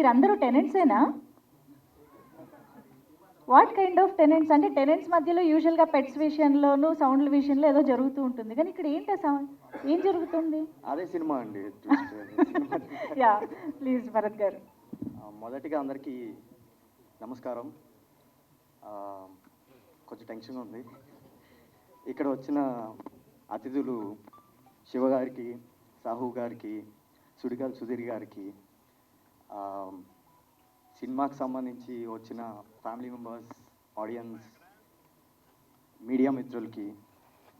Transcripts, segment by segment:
మీరు అందరూ టెనెంట్సేనా వాట్ కైండ్ ఆఫ్ టెనెంట్స్ అంటే టెనెంట్స్ మధ్యలో యూజువల్గా పెట్స్ విషయంలోనూ సౌండ్ల విషయంలో ఏదో జరుగుతూ ఉంటుంది. కానీ ఇక్కడ ఏంటి సౌండ్ ఏం జరుగుతుంది? అదే సినిమా అండి. యా ప్లీజ్ భరత్ గారు. మొదటిగా అందరికీ నమస్కారం. కొంచెం టెన్షన్గా ఉంది. ఇక్కడ వచ్చిన అతిథులు శివ గారికి సాహు గారికి సుడిగాల్ సుధీర్ గారికి సినిమాకి సంబంధించి వచ్చిన ఫ్యామిలీ మెంబర్స్ ఆడియన్స్ మీడియా మిత్రులకి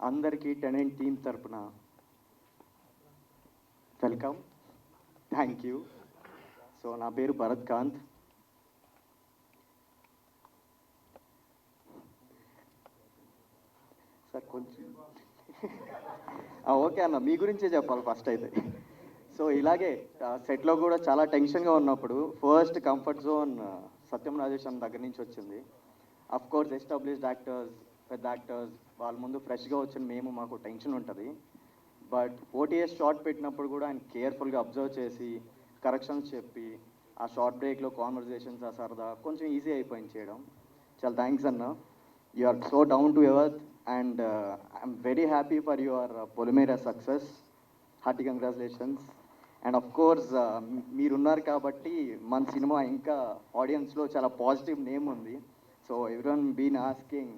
అందరికీ టెనెంట్ టీం తరపున వెల్కమ్. థ్యాంక్ యూ సో నా పేరు భరత్ కాంత్. సార్ కొంచెం ఓకే అన్న మీ గురించే చెప్పాలి ఫస్ట్ అయితే. సో ఇలాగే సెట్లో కూడా చాలా టెన్షన్గా ఉన్నప్పుడు first comfort zone Satyam Rajesh అన్న దగ్గర నుంచి వచ్చింది. అఫ్ కోర్స్ ఎస్టాబ్లిష్డ్ యాక్టర్స్ పెద్ద యాక్టర్స్ వాళ్ళ ముందు ఫ్రెష్గా వచ్చిన మేము మాకు టెన్షన్ ఉంటుంది. బట్ ఓటీఎస్ షార్ట్ పెట్టినప్పుడు కూడా ఆయన కేర్ఫుల్గా అబ్జర్వ్ చేసి కరెక్షన్స్ చెప్పి ఆ షార్ట్ బ్రేక్లో కాన్వర్జేషన్స్ ఆ సరదా కొంచెం ఈజీ అయిపోయింది చేయడం. చాలా థ్యాంక్స్ అన్న. You are so down to earth and I'm very happy for your Polimera success hearty congratulations and of course మీరున్నారు కాబట్టి మన సినిమా ఇంకా ఆడియన్స్లో చాలా పాజిటివ్ నేమ్ ఉంది. So everyone been asking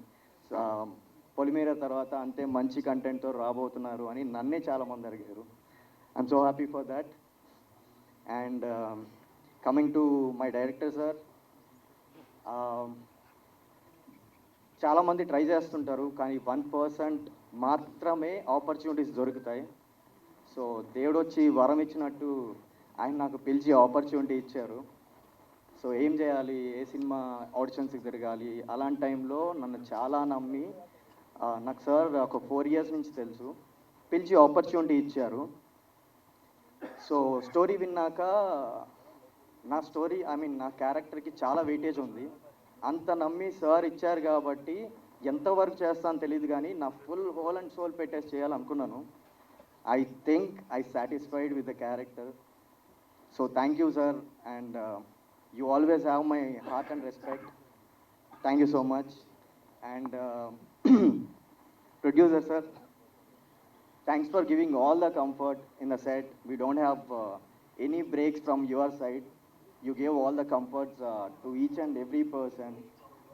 Polimera తర్వాత అంతే మంచి కంటెంట్తో రాబోతున్నారు అని నన్నే చాలామంది అడిగారు. I'm so happy for that and coming to my director sir చాలామంది ట్రై చేస్తుంటారు కానీ వన్ పర్సెంట్ మాత్రమే ఆపర్చునిటీస్ దొరుకుతాయి. సో దేవుడు వచ్చి వరం ఇచ్చినట్టు ఆయన నాకు పిలిచి ఆపర్చునిటీ ఇచ్చారు. సో ఏం చేయాలి? ఏ సినిమా ఆడిషన్స్కి తిరగాలి? అలాంటి టైంలో నన్ను చాలా నమ్మి నాకు సార్ ఒక ఫోర్ ఇయర్స్ నుంచి తెలుసు. పిలిచి ఆపర్చునిటీ ఇచ్చారు. సో స్టోరీ విన్నాక నా స్టోరీ ఐ మీన్ నా క్యారెక్టర్కి చాలా వెయిటేజ్ ఉంది. అంత నమ్మి సార్ ఇచ్చారు కాబట్టి ఎంతవరకు చేస్తాను తెలియదు కానీ నా ఫుల్ హోల్ అండ్ సోల్ పెట్టేసి చేయాలనుకున్నాను. I think I satisfied with the character so thank you sir and you always have my heart and respect thank you so much and producer sir thanks for giving all the comfort in the set. We don't have uh, any breaks from your side. You gave all the comforts uh, to each and every person.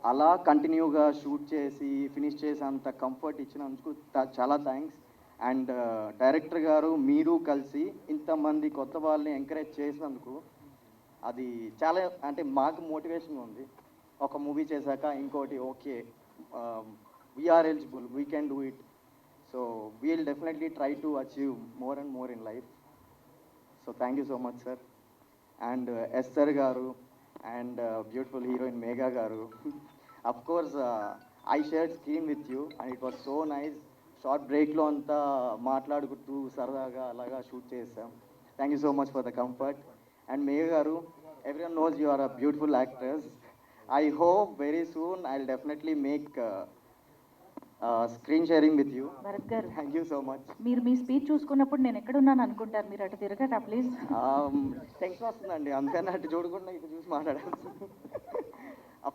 అలా కంటిన్యూగా shoot చేసి finish చేసేంత comfort ఇచ్చినందుకు త- చాలా thanks and director గారు మీరు కలిసి ఇంతమంది కొత్త వాళ్ళని ఎంకరేజ్ చేసినందుకు అది చాలా అంటే మాకు మోటివేషన్ ఉంది. ఒక మూవీ చేశాక ఇంకోటి okay we're eligible we can do it so we'll definitely try to achieve more and more in life so thank you so much sir and SR garu and beautiful heroine Megha garu. Of course I share screen with you and it was so nice short బ్రేక్లో అంతా మాట్లాడుకుంటూ సరదాగా అలాగా shoot చేసాం thank you so much for the comfort and Megha garu everyone knows you are a beautiful actors I hope very soon I definitely make screen sharing with you Bharat garu thank you so much మీరు మీ speech చూసుకున్నప్పుడు నేను ఎక్కడున్నాను అనుకుంటారు? మీరు అటు తిరగట please tension వస్తుందండి. అందుకని అటు చూడకుండా ఇటు చూసి మాట్లాడాల్సి అఫ్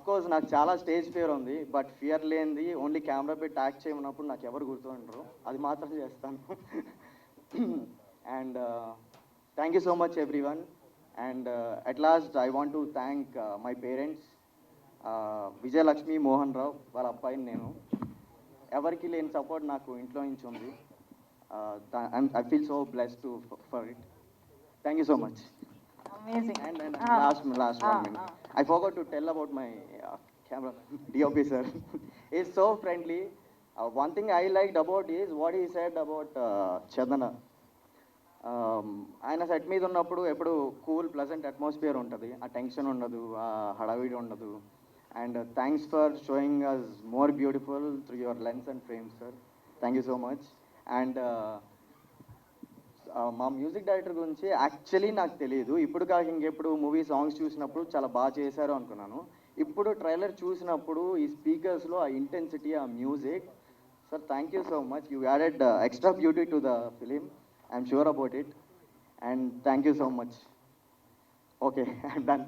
కోర్స్ నాకు చాలా స్టేజ్ ఫియర్ ఉంది బట్ ఫియర్ లేనిది ఓన్లీ కెమెరా పెట్టి యాక్ట్ చేయమన్నప్పుడు నాకు ఎవరు గుర్తుండరు. అది మాత్రం చేస్తాను. And thank you so much everyone and at last I want to thank my parents Vijayalakshmi Mohan Rao వాళ్ళ అబ్బాయిని నేను. ఎవరికి లేని సపోర్ట్ నాకు ఇంట్లో నుంచి ఉంది. I feel so bless to for it thank you so much amazing And, and last, last one minute. I forgot to tell about my uh, camera, DOP sir. He's so friendly. Uh, one thing I liked about is what he said about uh, Chandana. Um, ఆయన set మీద ఉన్నప్పుడు ఎప్పుడు cool pleasant atmosphere ఉంటుంది ఆ tension ఉండదు ఆ హడావిడి ఉండదు and thanks for showing us more beautiful through your lens and frames sir thank you so much and మా మ్యూజిక్ డైరెక్టర్ గురించి యాక్చువల్లీ నాకు తెలియదు ఇప్పుడు కాక ఇంకెప్పుడు మూవీ సాంగ్స్ చూసినప్పుడు చాలా బాగా చేశారు అనుకున్నాను. ఇప్పుడు ట్రైలర్ చూసినప్పుడు ఈ స్పీకర్స్లో ఆ ఇంటెన్సిటీ ఆ music sir thank you so much you added extra beauty to the film I'm sure about it and thank you so much okay done.